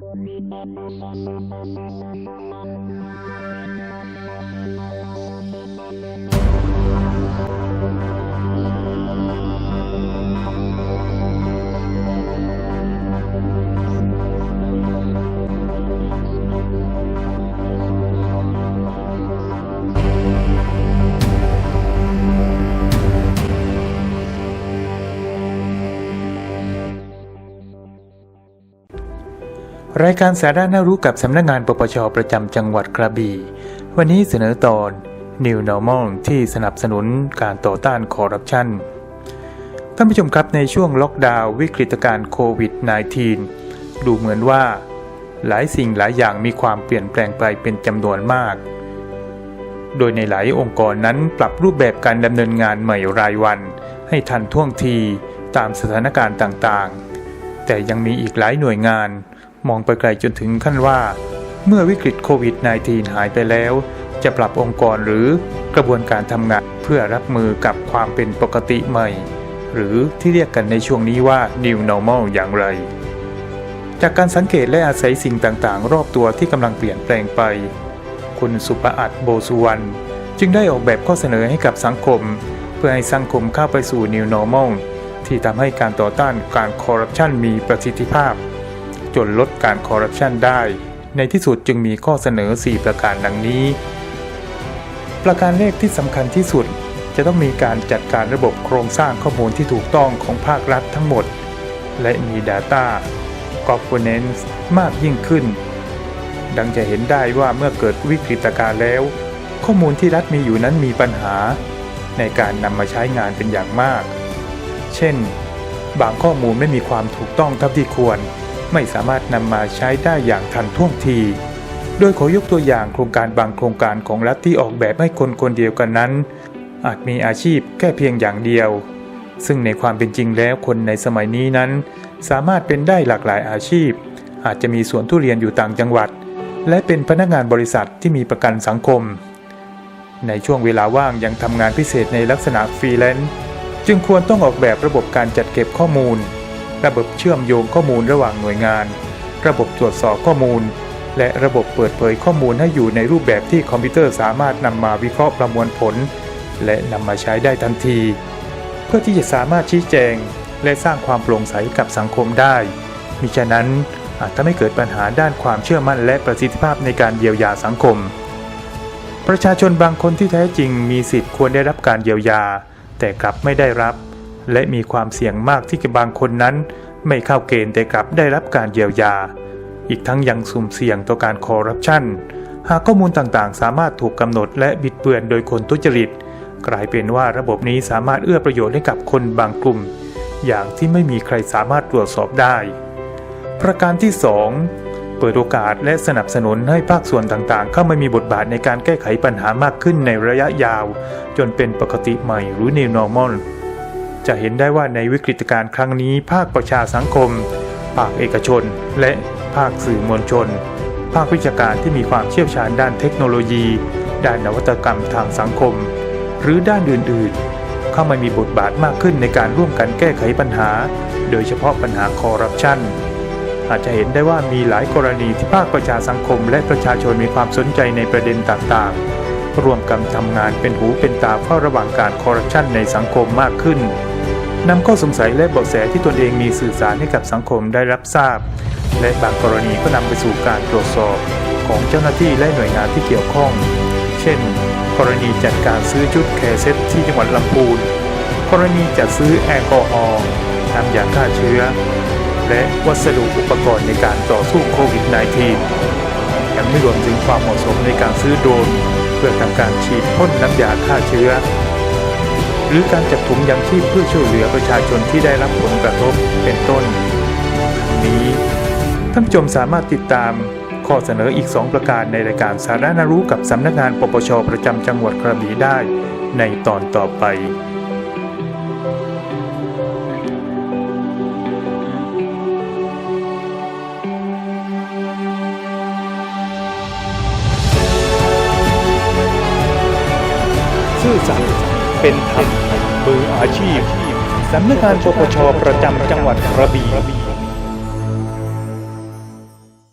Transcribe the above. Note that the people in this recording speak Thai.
Thank you. รายการสาระน่ารู้กับสำนักงานปปชประจำจังหวัดกระบี่ วันนี้เสนอตอน New Normal ที่สนับสนุนการต่อต้านคอร์รัปชันท่านผู้ชมครับในช่วงล็อกดาวน์วิกฤตการณ์โควิด -19 ดูเหมือนว่า หลายสิ่งหลายอย่างมีความเปลี่ยนแปลงไปเป็นจำนวนมาก โดยในหลายองค์กรนั้นปรับรูปแบบการดำเนินงานใหม่รายวัน ให้ทันท่วงทีตามสถานการณ์ต่างๆ แต่ยังมีอีกหลายหน่วยงาน มองไปไกลจนถึงขั้นว่า เมื่อวิกฤตโควิด -19 หายไปแล้ว จะปรับองค์กรหรือกระบวนการทำงานเพื่อรับมือกับความเป็นปกติใหม่ หรือที่เรียกกันในช่วงนี้ว่า New Normal อย่างไร จากการสังเกตและอาศัยสิ่งต่างๆ รอบตัวที่กำลังเปลี่ยนแปลงไป คุณสุภอัตโบสุวรรณจึงได้ออกแบบข้อเสนอให้กับสังคม เพื่อให้สังคมเข้าไปสู่ New Normal ที่ทำให้การต่อต้านการคอร์รัปชันมีประสิทธิภาพ จนลดการคอร์รัปชันได้ ในที่สุดจึงมีข้อเสนอ 4 ประการดังนี้ ประการแรกที่สำคัญที่สุดจะต้องมีการจัดการระบบโครงสร้างข้อมูลที่ถูกต้องของภาครัฐทั้งหมด และมี Data Governance มากยิ่งขึ้น ดังจะเห็นได้ว่าเมื่อเกิดวิกฤตการณ์แล้ว ข้อมูลที่รัฐมีอยู่นั้นมีปัญหา ในการนำมาใช้งานเป็นอย่างมาก เช่น บางข้อมูลไม่มีความถูกต้องเท่าที่ควร ไม่สามารถนำมาใช้ได้อย่างทันท่วงที โดยขอยกตัวอย่างโครงการบางโครงการของรัฐที่ออกแบบให้คนคนเดียวกันนั้น อาจมีอาชีพแค่เพียงอย่างเดียว ซึ่งในความเป็นจริงแล้วคนในสมัยนี้นั้น สามารถเป็นได้หลากหลายอาชีพ อาจจะมีสวนทุเรียนอยู่ต่างจังหวัด และเป็นพนักงานบริษัทที่มีประกันสังคม ในช่วงเวลาว่างยังทำงานพิเศษในลักษณะฟรีแลนซ์จึงควรต้องออกแบบระบบการจัดเก็บข้อมูล ระบบเชื่อมโยงข้อมูลระหว่างหน่วยงาน ระบบตรวจสอบข้อมูล และระบบเปิดเผยข้อมูลให้อยู่ในรูปแบบที่คอมพิวเตอร์สามารถนำมาวิเคราะห์ประมวลผล และนำมาใช้ได้ทันที เพื่อที่จะสามารถชี้แจง และสร้างความโปร่งใสกับสังคมได้มิฉะนั้นอาจทำให้เกิดปัญหาด้านความเชื่อมั่นและประสิทธิภาพในการเยียวยาสังคม ประชาชนบางคนที่แท้จริงมีสิทธิ์ควรได้รับการเยียวยา แต่กลับไม่ได้รับ และมีความเสี่ยงมากที่บางคนนั้น ไม่เข้าเกณฑ์แต่กลับได้รับการเยียวยา อีกทั้งยังสุ่มเสี่ยงต่อการคอร์รัปชันหากข้อมูลต่างๆ สามารถถูกกำหนดและบิดเบือนโดยคนทุจริต กลายเป็นว่าระบบนี้สามารถเอื้อประโยชน์ให้กับคนบางกลุ่ม อย่างที่ไม่มีใครสามารถตรวจสอบได้ ประการที่ 2 เปิดโอกาสและสนับสนุนให้ภาคส่วนต่างๆ เข้ามามีบทบาทในการแก้ไขปัญหามากขึ้นในระยะยาว จนเป็นปกติใหม่หรือ New Normal จะเห็นได้ว่าในวิกฤตการณ์ครั้งนี้ภาคประชาสังคม ภาคเอกชน และภาคสื่อมวลชน ภาควิชาการที่มีความเชี่ยวชาญด้านเทคโนโลยี ด้านนวัตกรรมทางสังคม หรือด้านอื่นๆ เข้ามามีบทบาทมากขึ้นในการร่วมกันแก้ไขปัญหา โดยเฉพาะปัญหาคอร์รัปชันอาจจะเห็นได้ว่ามีหลายกรณีที่ภาคประชาสังคม และประชาชนมีความสนใจในประเด็นต่างๆ ร่วมกันทำงานเป็นหูเป็นตาเฝ้าระวังการคอร์รัปชันในสังคมมากขึ้น นำข้อสงสัยและเบาะแสที่ตนเองมีสื่อสารให้กับสังคมได้รับทราบ และบางกรณีก็นำไปสู่การตรวจสอบของเจ้าหน้าที่และหน่วยงานที่เกี่ยวข้อง เช่น กรณีจัดการซื้อชุดแคร์เซ็ตที่จังหวัดลำพูน กรณีจัดซื้อแอลกอฮอล์น้ำยาฆ่าเชื้อ และวัสดุอุปกรณ์ในการต่อสู้โควิด -19 ยังไม่รวมถึงความเหมาะสมในการซื้อโดรนเพื่อทำการฉีดพ่นน้ำยาฆ่าเชื้อ หรือการจัดถุงยังชีพเพื่อช่วยเหลือประชาชนที่ได้รับผลกระทบเป็นต้นทั้งนี้ท่านผู้ชมสามารถติดตามข้อเสนออีก 2 ประการในรายการสาระนารู้กับสำนักงานปปชประจำจังหวัดกระบี่ได้ในตอนต่อไปซื่อสัตย์ เป็นธรรมมืออาชีพสำนักงานปปชประจำจังหวัดกระบี่